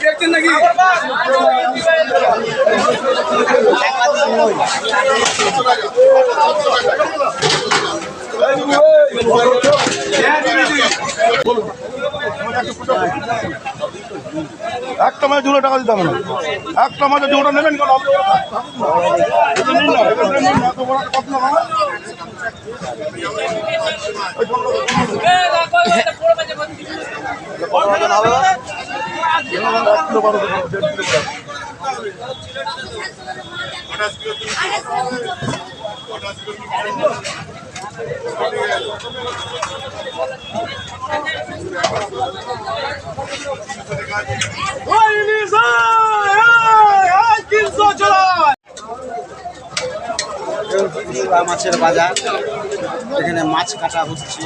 দেখছেন নাকি একটা মাঝে দুটো টাকা দিতে হবে না। একটা মাঝে দুটো নেবেন কেন? আপনি এটা নিন না, এটা নিন না, এত বড় একটা কথা না, বাবা। এক কিলো বারো টাকা, দেড় কিলো টাকা। মাছের বাজার এখানে মাছ কাটা হচ্ছে